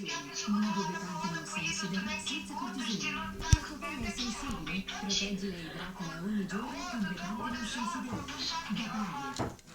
Nuovo Betatrix suderà senza cortisone. La copia è sensibile. Protegge il drago da ogni giorno con Betatrix suderà. Gabario.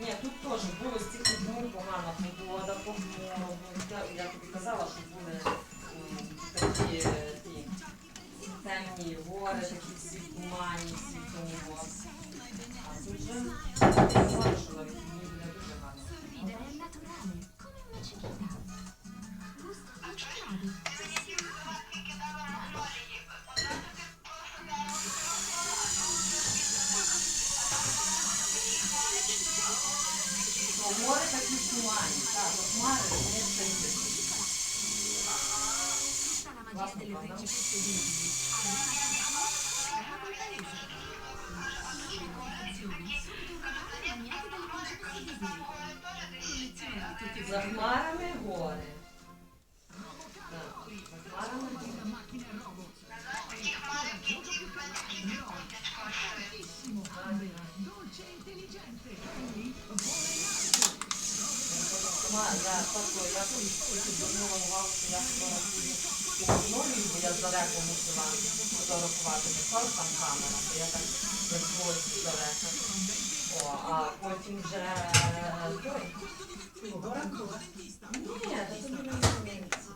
Ні, тут теж було стільки днів погана погода, похмуро. Я, тобі казала, що були м, такі е, ті, темні гори, такі всі в всі в тому. А тут же я казала, що дуже гарно. Ну, море такі в тумані, так, от хмари, вони стоять. Tutta la magia звернула увагу, що я технологію, бо я здалеку мусила фотографувати. Не там камера, то я так відбулася здалека. А потім вже е, той. Ні, це не здається.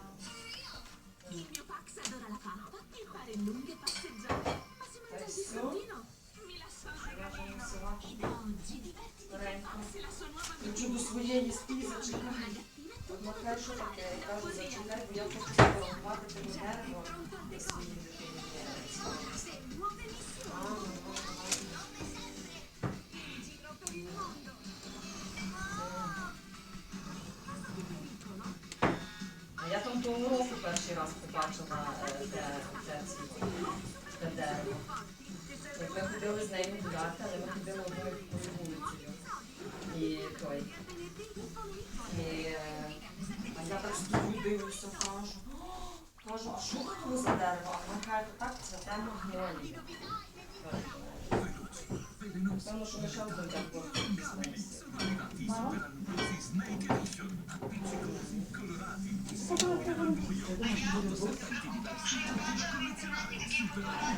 Хочу до своєї. Una gattina Одна da таке, я кажу, зачекай, бо я хочу дерево pronto a для своєї дитини. А, Я там того року перший раз побачила те, дерево. Як ми ходили з нею гуляти, але ми ходили одною вулицею. І той. Е, а я так стою, дивлюся, кажу, кажу, а що це за дерево? А вона каже, так, це цвете магнолія. Певно, що ми ще один так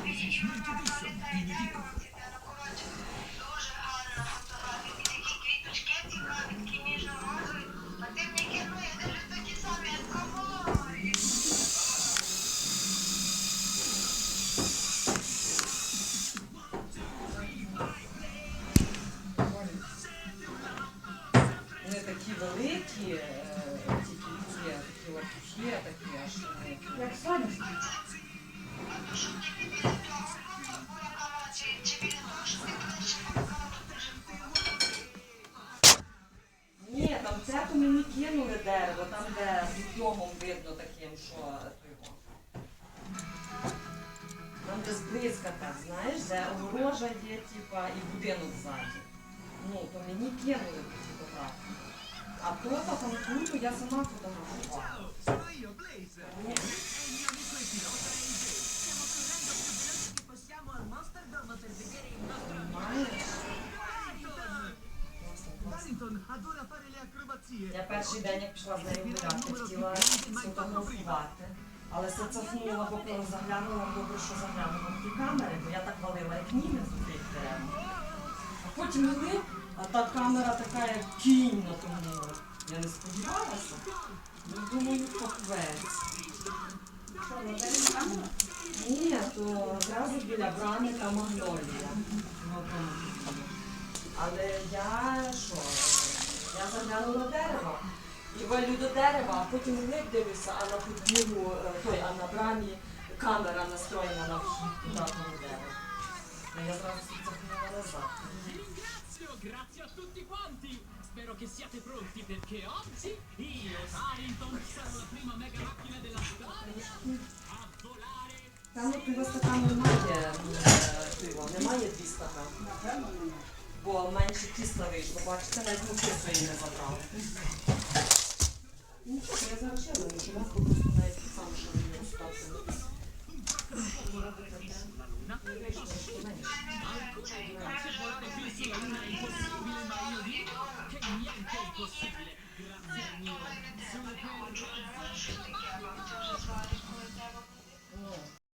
Дуже Ні, там це мені кинули дерево, там де з видно таким, що. Там де зблизька де огорожа є, і будинок ззаді. Ну, то мені кинули ті фотографії. А то там круто я сама фотографувала. Я перший день, як пішла з нею гуляти, хотіла сфотографувати. Але все цафнула, бо заглянула, добре, що заглянула в ті камери, бо я так валила, як німи з тих дерев. А потім йли, а та камера така, як кінь на тому. Я не сподівалася. Ну, думаю, поквець. Що, моделі камера? Ні, то одразу біля брами та магнолія. Ну, там. Але я що? Я заглянула дерево. І валю до дерева, а потім глиб дивлюся, а на подвір'ю, е, той, а на брамі камера настроєна на вхід туди того дерева. Ну, Я зразу захнула назад. Ringrazio, grazie a tutti quanti! Spero che siate pronti perché oggi io, Tarinton, sarò la prima mega macchina della storia a volare Там от у вас така немає е, пива, немає 200 грам. Напевно, немає. Бо менше тіста вийшло. Бачите, навіть муки свої не забрали. Ну, що, я зараз ще навіть муку просто навіть сам, що не розтоплю. Se